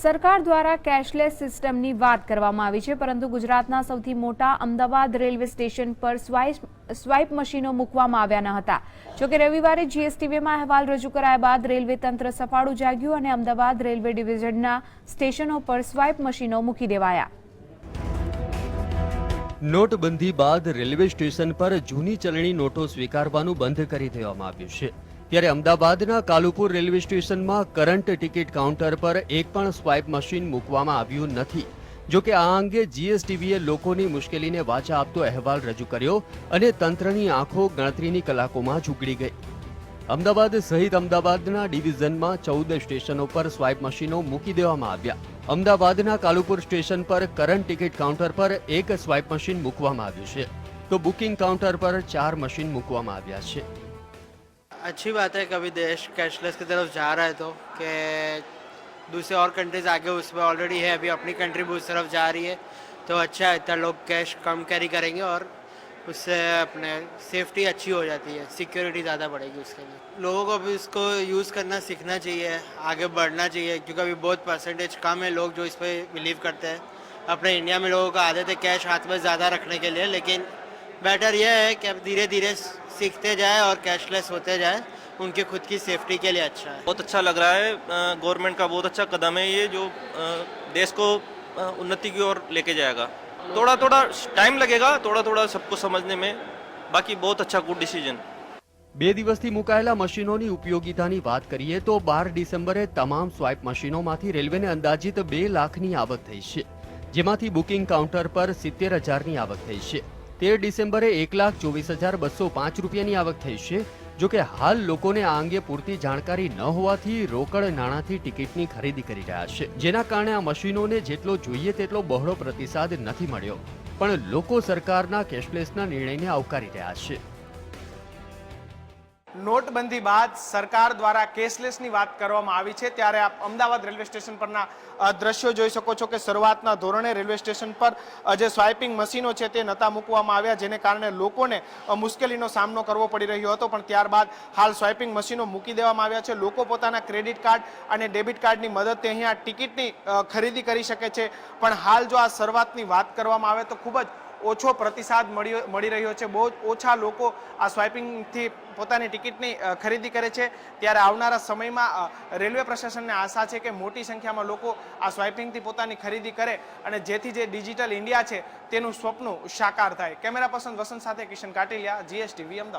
સરકાર દ્વારા કેશલેસ સિસ્ટમની વાત કરવામાં આવી છે, પરંતુ ગુજરાતના સૌથી મોટા અમદાવાદ રેલવે સ્ટેશન પર સ્વાઇપ સ્વાઇપ મશીનો મૂકવામાં આવ્યા ન હતા. જોકે રવિવારે જીએસટીવીમાં અહેવાલ રજૂ કરાયા બાદ રેલવે તંત્ર સફાળું જાગ્યું અને અમદાવાદ રેલવે ડિવિઝનના સ્ટેશનો પર સ્વાઇપ મશીનો મૂકી દેવાયા. નોટબંધી બાદ રેલવે સ્ટેશન પર જૂની ચલણી નોટો સ્વીકારવાનું બંધ કરી દેવામાં આવ્યું છે. ત્યારે અમદાવાદના કાલુપુર રેલવે સ્ટેશનમાં કરંટ ટિકિટ કાઉન્ટર પર એક પણ સ્વાઇપ મશીન મૂકવામાં આવ્યું નથી. જો કે આ અંગે જીએસટીવીએ લોકોની મુશ્કેલીને વાચા આપતો અહેવાલ રજૂ કર્યો અને તંત્રની આંખો ગણતરીની કલાકોમાં ઉગડી ગઈ. અમદાવાદ સહિત અમદાવાદના ડિવિઝનમાં ચૌદ સ્ટેશનો પર સ્વાઇપ મશીનો મૂકી દેવામાં આવ્યા. અમદાવાદના કાલુપુર સ્ટેશન પર કરંટ ટિકિટ કાઉન્ટર પર એક સ્વાઇપ મશીન મૂકવામાં આવ્યું છે. તો બુકિંગ કાઉન્ટર પર ચાર મશીન મૂકવામાં આવ્યા છે. अच्छी बात है, कभी देश कैशलेस की तरफ़ जा रहा है तो कि दूसरे और कंट्रीज़ आगे उसमें ऑलरेडी है, अभी अपनी कंट्री भी उस तरफ़ जा रही है तो अच्छा है, इतना लोग कैश कम कैरी करेंगे और उससे अपने सेफ्टी अच्छी हो जाती है सिक्योरिटी ज़्यादा बढ़ेगी उसके लिए। लोगों को भी इसको यूज़ करना सीखना चाहिए, आगे बढ़ना चाहिए, क्योंकि अभी बहुत परसेंटेज कम है लोग जो इस पर बिलीव करते हैं। अपने इंडिया में लोगों का आदत है कैश हाथ में ज़्यादा रखने के लिए, लेकिन बेटर यह है कि अब धीरे धीरे सीखते जाए और कैशलेस होते जाए उनकी खुद की सेफ्टी के लिए अच्छा है बहुत अच्छा लग रहा है गवर्नमेंट का बहुत अच्छा कदम है ये जो अ, देश को अ, उन्नति की ओर लेके जाएगा थोड़ा थोड़ा टाइम लगेगा थोड़ा थोड़ा सबको समझने में बाकी बहुत अच्छा गुड डिसीजन બે દિવસથી મુકાયેલા મશીનોની ઉપયોગિતાની વાત કરીએ તો બાર ડિસેમ્બરે તમામ સ્વાઇપ મશીનોમાંથી રેલવેને અંદાજિત બે લાખની આવક થઈ છે જેમાંથી બુકિંગ કાઉન્ટર પર સિત્તેર હજારની આવક થઈ છે તેર ડિસેમ્બરે એક લાખ ચોવીસ હજાર બસો પાંચ રૂપિયાની આવક થઈ છે. જો કે હાલ લોકોને આ અંગે પૂરતી જાણકારી ન હોવાથી રોકડ નાણાંથી ટિકિટની ખરીદી કરી રહ્યા છે. જેના કારણે આ મશીનોને જેટલો જોઈએ તેટલો બહોળો પ્રતિસાદ નથી મળ્યો. પણ લોકો સરકારના કેશલેસના નિર્ણયને આવકારી રહ્યા છે. નોટબંધી બાદ સરકાર દ્વારા કેશલેસની વાત કરવામાં આવી છે. ત્યારે આપ અમદાવાદ રેલવે સ્ટેશન પરના દ્રશ્યો જોઈ શકો છો કે શરૂઆતના ધોરણે રેલવે સ્ટેશન પર જે સ્વાઇપિંગ મશીનો છે તે નતા મૂકવામાં આવ્યા, જેને કારણે લોકોને મુશ્કેલીનો સામનો કરવો પડી રહ્યો હતો. પણ ત્યારબાદ હાલ સ્વાઇપિંગ મશીનો મૂકી દેવામાં આવ્યા છે. લોકો પોતાના ક્રેડિટ કાર્ડ અને ડેબિટ કાર્ડની મદદથી અહીંયા ટિકિટની ખરીદી કરી શકે છે. પણ હાલ જો આ શરૂઆતની વાત કરવામાં આવે તો ખૂબ જ ઓછો પ્રતિસાદ મળ્યો મળી રહ્યો છે. બહુ ઓછા લોકો આ સ્વાઇપિંગથી પોતાની ટિકિટની ખરીદી કરે છે. ત્યારે આવનારા સમયમાં રેલવે પ્રશાસનને આશા છે કે મોટી સંખ્યામાં લોકો આ સ્વાઇપિંગથી પોતાની ખરીદી કરે અને જેથી જે ડિજિટલ ઇન્ડિયા છે તેનું સ્વપ્ન સાકાર થાય. કેમેરા પર્સન વસંત સાથે કિશન કાટેલિયા, જીએસટીવી, અમદાવાદ.